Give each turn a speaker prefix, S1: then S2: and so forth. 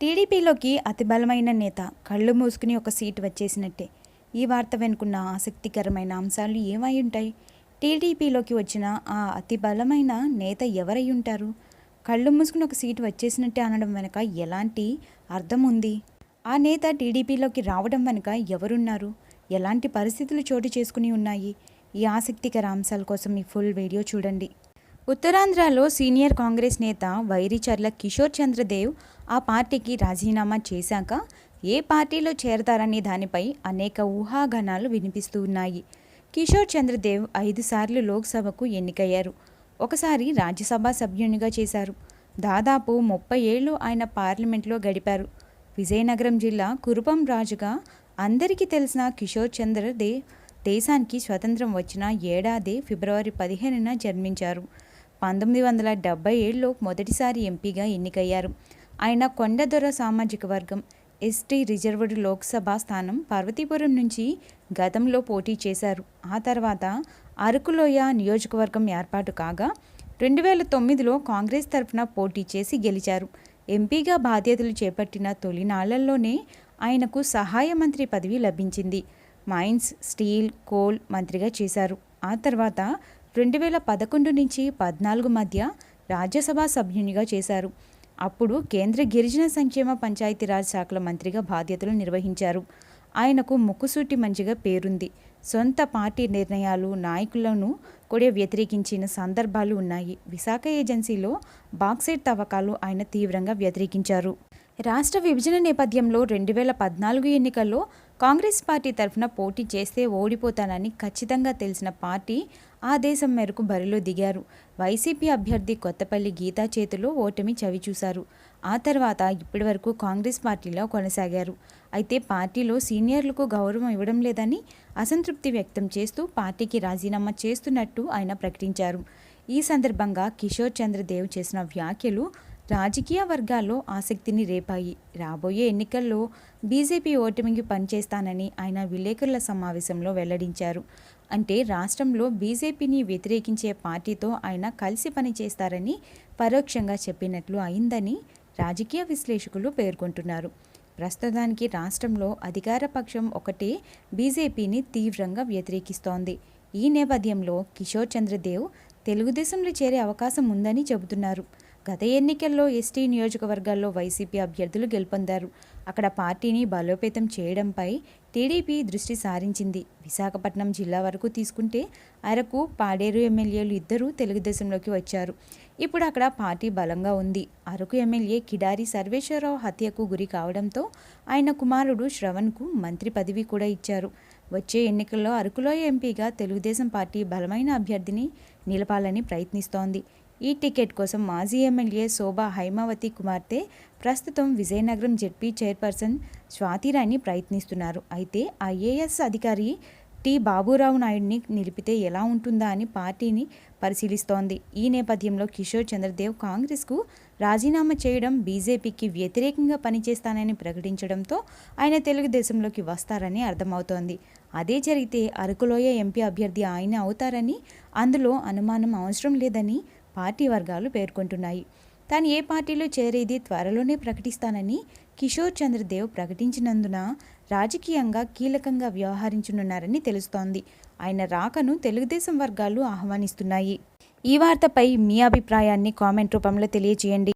S1: టీడీపీలోకి అతి బలమైన నేత కళ్ళు మూసుకుని ఒక సీటు వచ్చేసినట్టే. ఈ వార్త వెనుకున్న ఆసక్తికరమైన అంశాలు ఏమై ఉంటాయి? టీడీపీలోకి వచ్చిన ఆ అతి బలమైన నేత ఎవరై ఉంటారు? కళ్ళు మూసుకుని ఒక సీటు వచ్చేసినట్టే అనడం వెనుక ఎలాంటి అర్థం ఉంది? ఆ నేత టీడీపీలోకి రావడం వెనుక ఎవరున్నారు? ఎలాంటి పరిస్థితులు చోటు చేసుకుని ఉన్నాయి? ఈ ఆసక్తికర అంశాల కోసం ఈ ఫుల్ వీడియో చూడండి. ఉత్తరాంధ్రలో సీనియర్ కాంగ్రెస్ నేత వైరిచర్ల కిషోర్ చంద్రదేవ్ ఆ పార్టీకి రాజీనామా చేశాక ఏ పార్టీలో చేరతారనే దానిపై అనేక ఊహాగానాలు వినిపిస్తూ ఉన్నాయి. కిషోర్ చంద్రదేవ్ ఐదుసార్లు లోక్సభకు ఎన్నికయ్యారు. ఒకసారి రాజ్యసభ సభ్యునిగా చేశారు. దాదాపు ముప్పై ఏళ్ళు ఆయన పార్లమెంట్లో గడిపారు. విజయనగరం జిల్లా కురుపం రాజుగా అందరికీ తెలిసిన కిషోర్ చంద్రదేవ్ దేశానికి స్వతంత్రం వచ్చిన ఏడాది ఫిబ్రవరి పదిహేనున జన్మించారు. పంతొమ్మిది వందల డెబ్బై ఏడులో మొదటిసారి ఎంపీగా ఎన్నికయ్యారు. ఆయన కొండదొర సామాజిక వర్గం ఎస్టీ రిజర్వ్డ్ లోక్సభ స్థానం పార్వతీపురం నుంచి గతంలో పోటీ చేశారు. ఆ తర్వాత అరకులోయ నియోజకవర్గం ఏర్పాటు కాగా రెండు వేల తొమ్మిదిలో కాంగ్రెస్ తరఫున పోటీ చేసి గెలిచారు. ఎంపీగా బాధ్యతలు చేపట్టిన తొలినాళ్ళలోనే ఆయనకు సహాయ మంత్రి పదవి లభించింది. మైన్స్ స్టీల్ కోల్ మంత్రిగా చేశారు. ఆ తర్వాత రెండు వేల పదకొండు నుంచి పద్నాలుగు మధ్య రాజ్యసభ సభ్యునిగా చేశారు. అప్పుడు కేంద్ర గిరిజన సంక్షేమ పంచాయతీరాజ్ శాఖల మంత్రిగా బాధ్యతలు నిర్వహించారు. ఆయనకు ముక్కుసూటి మంచిగా పేరుంది. సొంత పార్టీ నిర్ణయాలు నాయకులను కూడా వ్యతిరేకించిన సందర్భాలు ఉన్నాయి. విశాఖ ఏజెన్సీలో బాక్సైట్ తవ్వకాలు ఆయన తీవ్రంగా వ్యతిరేకించారు. రాష్ట్ర విభజన నేపథ్యంలో రెండు వేల పద్నాలుగు ఎన్నికల్లో కాంగ్రెస్ పార్టీ తరఫున పోటీ చేస్తే ఓడిపోతానని ఖచ్చితంగా తెలిసిన పార్టీ ఆదేశం మేరకు బరిలో దిగారు. వైసీపీ అభ్యర్థి కొత్తపల్లి గీతా చేతిలో ఓటమి చవిచూశారు. ఆ తర్వాత ఇప్పటివరకు కాంగ్రెస్ పార్టీలో కొనసాగారు. అయితే పార్టీలో సీనియర్లకు గౌరవం ఇవ్వడం లేదని అసంతృప్తి వ్యక్తం చేస్తూ పార్టీకి రాజీనామా చేస్తున్నట్టు ఆయన ప్రకటించారు. ఈ సందర్భంగా కిషోర్ చంద్రదేవ్ చేసిన వ్యాఖ్యలు రాజకీయ వర్గాల్లో ఆసక్తిని రేపాయి. రాబోయే ఎన్నికల్లో బీజేపీ ఓటమికి పనిచేస్తానని ఆయన విలేకరుల సమావేశంలో వెల్లడించారు. అంటే రాష్ట్రంలో బీజేపీని వ్యతిరేకించే పార్టీతో ఆయన కలిసి పనిచేస్తారని పరోక్షంగా చెప్పినట్లు అయిందని రాజకీయ విశ్లేషకులు పేర్కొంటున్నారు. ప్రస్తుతానికి రాష్ట్రంలో అధికార పక్షం ఒకటే బీజేపీని తీవ్రంగా వ్యతిరేకిస్తోంది. ఈ నేపథ్యంలో కిషోర్ చంద్రదేవ్ తెలుగుదేశంలో చేరే అవకాశం ఉందని చెబుతున్నారు. గత ఎన్నికల్లో ఎస్టీ నియోజకవర్గాల్లో వైసీపీ అభ్యర్థులు గెలుపొందారు. అక్కడ పార్టీని బలోపేతం చేయడంపై టీడీపీ దృష్టి సారించింది. విశాఖపట్నం జిల్లా వరకు తీసుకుంటే అరకు పాడేరు ఎమ్మెల్యేలు ఇద్దరూ తెలుగుదేశంలోకి వచ్చారు. ఇప్పుడు అక్కడ పార్టీ బలంగా ఉంది. అరకు ఎమ్మెల్యే కిడారి సర్వేశ్వరరావు హత్యకు గురి కావడంతో ఆయన కుమారుడు శ్రవణ్కు మంత్రి పదవి కూడా ఇచ్చారు. వచ్చే ఎన్నికల్లో అరకులో ఎంపీగా తెలుగుదేశం పార్టీ బలమైన అభ్యర్థిని నిలపాలని ప్రయత్నిస్తోంది. ఈ టికెట్ కోసం మాజీ ఎమ్మెల్యే శోభా హైమావతి కుమార్తె ప్రస్తుతం విజయనగరం జెడ్పీ చైర్పర్సన్ స్వాతిరాణి ప్రయత్నిస్తున్నారు. అయితే ఐఏఎస్ అధికారి టి బాబురావు నాయుడిని నిలిపితే ఎలా ఉంటుందా అని పార్టీని పరిశీలిస్తోంది. ఈ నేపథ్యంలో కిషోర్ చంద్రదేవ్ కాంగ్రెస్కు రాజీనామా చేయడం బీజేపీకి వ్యతిరేకంగా పనిచేస్తానని ప్రకటించడంతో ఆయన తెలుగుదేశంలోకి వస్తారని అర్థమవుతోంది. అదే జరిగితే అరకులోయ ఎంపీ అభ్యర్థి ఆయన అవుతారని అందులో అనుమానం అవసరం లేదని పార్టీ వర్గాలు పేర్కొంటున్నాయి. తాను ఏ పార్టీలో చేరేది త్వరలోనే ప్రకటిస్తానని కిషోర్ చంద్రదేవ్ ప్రకటించినందున రాజకీయంగా కీలకంగా వ్యవహరించనున్నారని తెలుస్తోంది. ఆయన రాకను తెలుగుదేశం వర్గాలు ఆహ్వానిస్తున్నాయి. ఈ వార్తపై మీ అభిప్రాయాన్ని కామెంట్ రూపంలో తెలియజేయండి.